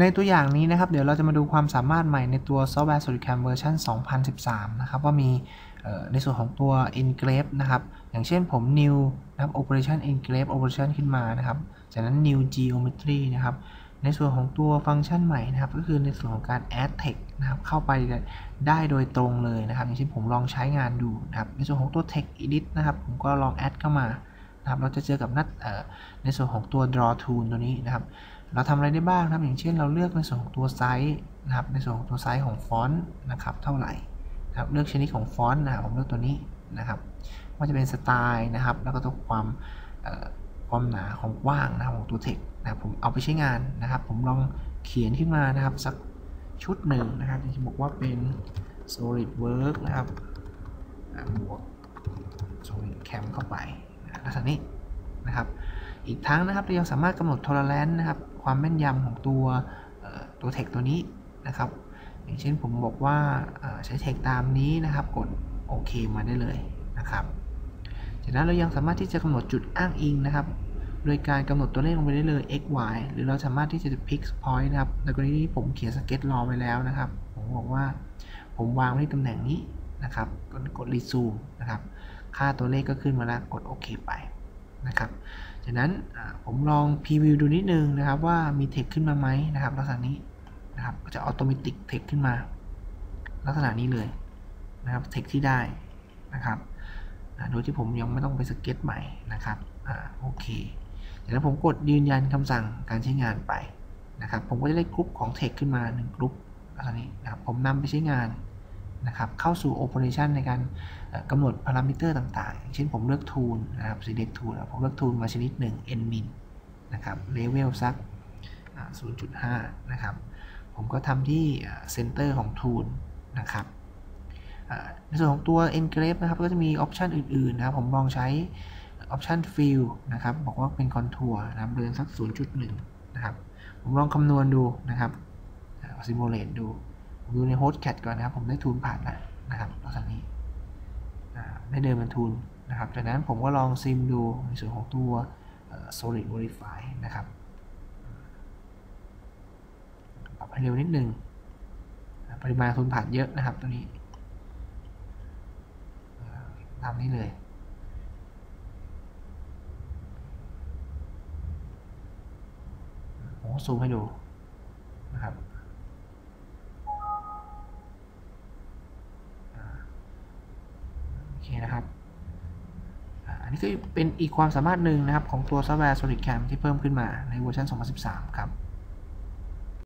ในตัวอย่างนี้นะครับ เดี๋ยวเราจะมาดูความสามารถใหม่ในตัวซอฟต์แวร์ SolidCam เวอร์ชัน2013 นะครับ ว่ามีในส่วนของตัว engrave นะครับ อย่างเช่นผม new นะครับ operation engrave operation ขึ้นมานะครับ จากนั้น new geometry นะครับ ในส่วนของตัวฟังก์ชันใหม่นะครับ ก็คือในส่วนของการ add text นะครับ เข้าไปได้โดยตรงเลยนะครับ อย่างเช่นผมลองใช้งานดูนะครับ ในส่วนของตัว text edit นะครับ ผมก็ลอง add เข้ามา นะครับเราจะเจอกับนัดในส่วนของตัว draw tool ตัวนี้นะครับ เราทำอะไรได้บ้างนะครับ อย่างเช่นเราเลือกในส่วนของตัวไซส์นะครับ ในส่วนของตัวไซส์ของฟอนต์นะครับเท่าไหร่นะครับเลือกชนิดของฟอนต์นะครับผมเลือกตัวนี้นะครับว่าจะเป็นสไตล์นะครับ แล้วก็ตัวความความหนาของกว้างนะครับของตัวเทคนะครับผมเอาไปใช้งานนะครับ ผมลองเขียนขึ้นมานะครับสักชุดหนึ่งนะครับที่บอกว่าเป็น solidwork นะครับบวก solidcam เข้าไป ลักษณะนี้นะครับ อีกทั้งนะครับเรายังสามารถกำหนด tolerance นะครับ ความแม่นยำของตัวตัวเทคตัวนี้นะครับ อย่างเช่นผมบอกว่าใช้เทคตามนี้นะครับ กดโอเคมาได้เลยนะครับจากนั้นเรายังสามารถที่จะกำหนดจุดอ้างอิงนะครับ โดยการกำหนดตัวเลขลงไปได้เลย x y หรือเราสามารถที่จะ pick point นะครับ ในกรณีที่ผมเขียนสเก็ตรอไว้แล้วนะครับ ผมบอกว่าผมวางไว้ที่ตำแหน่งนี้นะครับ กดกด resume นะครับ ค่าตัวเลขก็ขึ้นมาแล้วกดโอเคไปนะครับจากนั้นผมลองพรีวิวดูนิดนึงนะครับว่ามีเทคขึ้นมาไหมนะครับลักษณะนี้นะครับก็จะอัตโนมัติเทคขึ้นมา ลักษณะนี้เลยนะครับเทคที่ได้นะครับโดยที่ผมยังไม่ต้องไปสเก็ตใหม่นะครับอโอเคจากนั้นผมกดยืนยันคำสั่งการใช้งานไปนะครับผมก็จะได้กรุ๊ปของเทคขึ้นมา1กรุ๊ปลักษณะนี้นะครับผมนำไปใช้งาน นะครับเข้าสู่ operation ในการกำหนดพารามิเตอร์ต่างๆ เช่นผมเลือก tool นะครับ select tool ผมเลือก tool มาชนิดหนึ่ง nmin นะครับ level สัก 0.5 นะครับ ผมก็ทำที่ center ของ tool นะครับในส่วนของตัว engrave นะครับก็จะมีออปชันอื่นๆนะครับผมลองใช้ออปชัน fill นะครับบอกว่าเป็น contour นะครับเดินสัก 0.1 นะครับ ผมลองคำนวณดูนะครับ simulate ดู ผมดูใน hostcat ก่อนนะครับ ผมได้ทูลผ่านแล้วนะครับลักษณะนี้ได้เดินเป็นทูลนะครับ จากนั้นผมก็ลองซิมดูในส่วนของตัว solid verify นะครับ ปรับให้เร็วนิดนึง ปริมาณทุนผ่านเยอะนะครับตัวนี้ตามนี้เลยผมซูมให้ดูนะครับโอ เคนะครับอันนี้ก็เป็นอีกความสามารถหนึ่งนะครับของตัวซอฟต์แวร์ SolidCam ที่เพิ่มขึ้นมาในเวอร์ชัน2013 ครับ